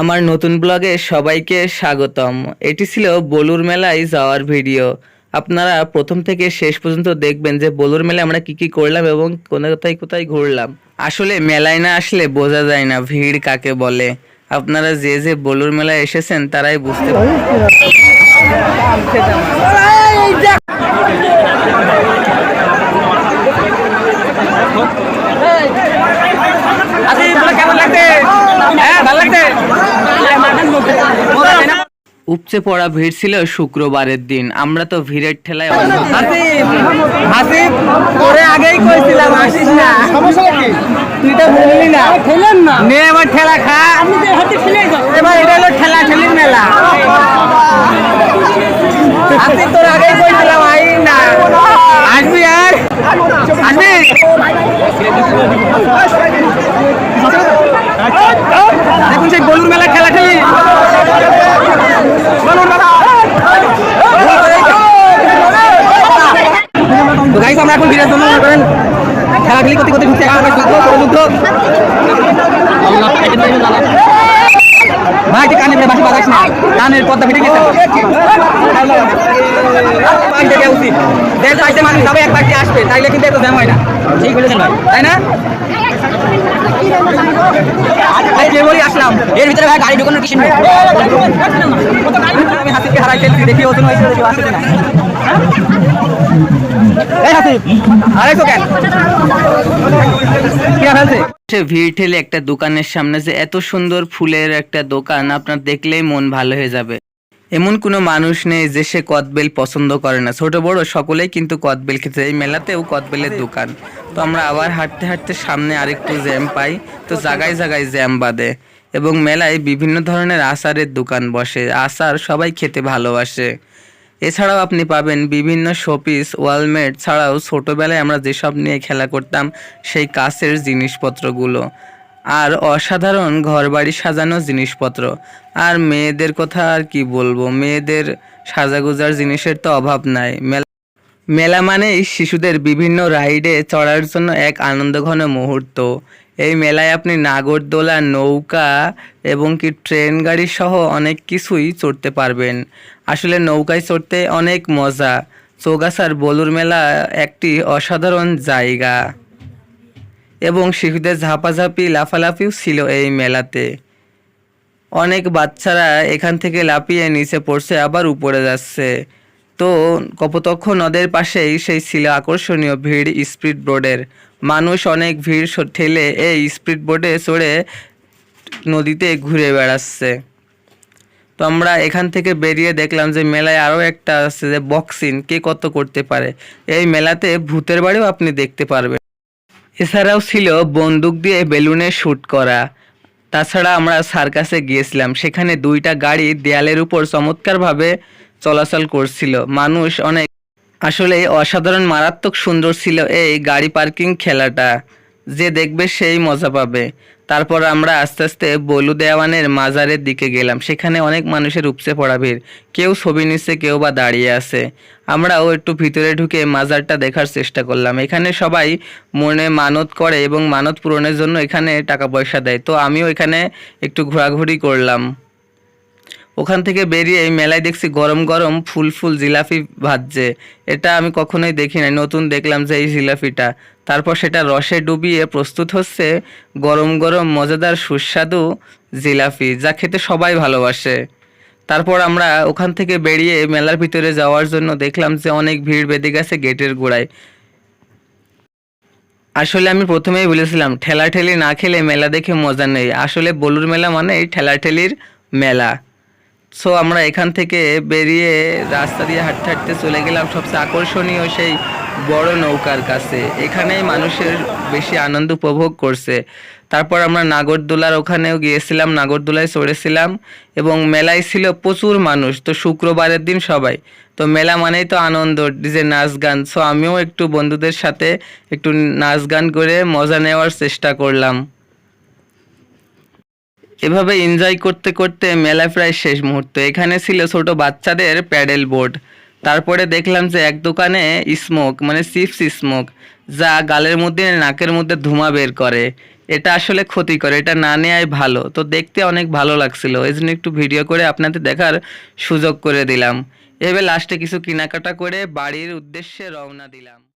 আমার নতুন ব্লগে সবাইকে স্বাগতম। এটি ছিল বলুর মেলায় যাওয়ার ভিডিও। আপনারা প্রথম থেকে শেষ পর্যন্ত দেখবেন যে বলুর মেলায় আমরা কি কি করলাম এবং কোথায় কোথায় ঘুরলাম। আসলে মেলায় না আসলে বোঝা যায় না ভিড় কাকে বলে। আপনারা যে যে বলুর মেলায় এসেছেন তারাই বুঝতে পারবেন কেমন লাগছে হ্যাঁ ভালো লাগছে উপচে পড়া ভিড় ছিল শুক্রবারের দিন। আমরা তো ভিড়ের ঠেলায় হাসিব হাসিব তোরে আগেই কইছিলাম আসিস না। তুই তো বললি না। খেলেন না? নে এবার ঠেলা খা। এবার এটা হলো ঠেলা ঠেলির মেলা। হাসিব তোর আগেই কইছিলাম আই না। আসবি আর? আসবি? দেখুন সেই বলুর মেলা খেলা খেলি বলুন মেলা তো গাইস আমরা এখন জন্য মনে করেন। খেলাগুলি করতে করতে তুই কানে বাসি বাজাস না। কানের পর্দা ফেটে গেছে। পাঁচ টাকা উচিত সবাই এক পার্টি আসবে। তাইলে কিন্তু এত জ্যাম হয় না। ঠিক বলেছেন ভাই। তাই না? ভাই, যে বলি আসলাম। এর ভিতরে ভাই গাড়ি ঢুকানোর কিছু নেই। দেখি ওজন হয়েছে দেখি না একটা দোকানের সামনে যে এত সুন্দর ফুলের একটা দোকান, আপনার দেখলেই মন ভালো হয়ে যাবে। এমন কোনো মানুষ নেই যে সে কদবেল পছন্দ করে না। ছোট, বড়, সকলেই কিন্তু কদবেল খেতে এই মেলাতেও কদবেলের দোকান। তো আমরা আবার হাঁটতে হাঁটতে সামনে আরেকটু জ্যাম পাই। তো জায়গায় জায়গায় জ্যাম বাঁধে এবং মেলায় বিভিন্ন ধরনের আচারের দোকান বসে। আচার সবাই খেতে ভালোবাসে। এছাড়াও আপনি পাবেন বিভিন্ন শোপিস, ওয়ালমেট ছাড়াও ছোটবেলায় আমরা যেসব নিয়ে খেলা করতাম, সেই কাছের জিনিসপত্রগুলো। আর অসাধারণ ঘরবাড়ি সাজানো জিনিসপত্র। আর মেয়েদের কথা আর কি বলব, মেয়েদের সাজাগোজার জিনিসের তো অভাব নাই। মেলা মেলা মানেই শিশুদের বিভিন্ন রাইডে চড়ার জন্য এক আনন্দঘন মুহূর্ত। এই মেলায় আপনি নাগরদোলা, নৌকা এবং কি ট্রেন গাড়ি সহ অনেক কিছুই চড়তে পারবেন। আসলে নৌকায় চড়তে অনেক মজা। চৌগাছার বলুর মেলা একটি অসাধারণ জায়গা। এবং শিশুদের ঝাপাঝাপি, লাফালাফিও ছিল এই মেলাতে। অনেক বাচ্চারা এখান থেকে লাফিয়ে নিচে পড়ছে, আবার উপরে যাচ্ছে। তো কপোতক্ষ নদের পাশেই সেই ছিল আকর্ষণীয় ভিড় স্পিড বোর্ডের মানুষ অনেক ভিড় ঠেলে এই স্পিড বোর্ডে চড়ে নদীতে ঘুরে বেড়াচ্ছে। তো আমরা এখান থেকে বেরিয়ে দেখলাম যে মেলায় আরও একটা আছে যে বক্সিং, কে কত করতে পারে। এই মেলাতে ভূতের বাড়িও আপনি দেখতে পারবেন। এছাড়াও ছিল বন্দুক দিয়ে বেলুনে শ্যুট করা। তাছাড়া আমরা সার্কাসে গিয়েছিলাম, সেখানে দুইটা গাড়ি দেয়ালের উপর চমৎকারভাবে চলাচল করছিল। মানুষ অনেক আসলে অসাধারণ, মারাত্মক সুন্দর ছিল এই গাড়ি পার্কিং খেলাটা। যে দেখবে সেই মজা পাবে। তারপর আমরা আস্তে আস্তে বলু দেওয়ানের মাজারের দিকে গেলাম। সেখানে অনেক মানুষের উপচে পড়া ভিড়। কেউ ছবি নিচ্ছে, কেউ বা দাঁড়িয়ে আছে। আমরাও একটু ভিতরে ঢুকে মাজারটা দেখার চেষ্টা করলাম। এখানে সবাই মনে মানত করে এবং মানত পূরণের জন্য এখানে টাকা পয়সা দেয়। তো আমিও এখানে একটু ঘোরাঘুরি করলাম। ওখান থেকে বেরিয়ে মেলায় দেখছি গরম গরম ফুল ফুল জিলাপি ভাজছে। এটা আমি কখনোই দেখি নাই, নতুন দেখলাম যে এই জিলাপিটা। তারপর সেটা রসে ডুবিয়ে প্রস্তুত হচ্ছে গরম গরম মজাদার সুস্বাদু জিলাপি, যা খেতে সবাই ভালোবাসে। তারপর আমরা ওখান থেকে বেরিয়ে মেলার ভিতরে যাওয়ার জন্য দেখলাম যে অনেক ভিড় বেঁধে গেছে গেটের গোড়ায়। আসলে আমি প্রথমেই বলেছিলাম, ঠেলাঠেলি না খেলে মেলা দেখে মজা নেই। আসলে বলুর মেলা মানে এই ঠেলাঠেলির মেলা। সো আমরা এখান থেকে বেরিয়ে রাস্তা দিয়ে হাঁটতে হাঁটতে চলে গেলাম সবচেয়ে আকর্ষণীয় সেই বড় নৌকার কাছে। এখানেই মানুষের বেশি আনন্দ উপভোগ করছে। তারপর আমরা নাগরদোলার ওখানেও গিয়েছিলাম, নাগরদোলায় চড়েছিলাম এবং মেলায় ছিল প্রচুর মানুষ, তো শুক্রবারের দিন সবাই। তো মেলা মানেই তো আনন্দ, ডিজে নাচ গান। সো আমিও একটু বন্ধুদের সাথে একটু নাচ গান করে মজা নেওয়ার চেষ্টা করলাম। এভাবে এনজয় করতে করতে মেলা প্রায় শেষ মুহূর্ত। এখানে ছিল ছোট বাচ্চাদের প্যাডেল বোর্ড তারপরে দেখলাম যে এক দোকানে স্মোক মানে চিপস স্মোক যা গালের মধ্যে, নাকের মধ্যে ধোঁয়া বের করে। এটা আসলে ক্ষতিকর, এটা না নেওয়াই ভালো। তো দেখতে অনেক ভালো লাগছিল। এই জন্য একটু ভিডিও করে আপনাদের দেখার সুযোগ করে দিলাম। এবার লাস্টে কিছু কেনাকাটা করে বাড়ির উদ্দেশ্যে রওনা দিলাম।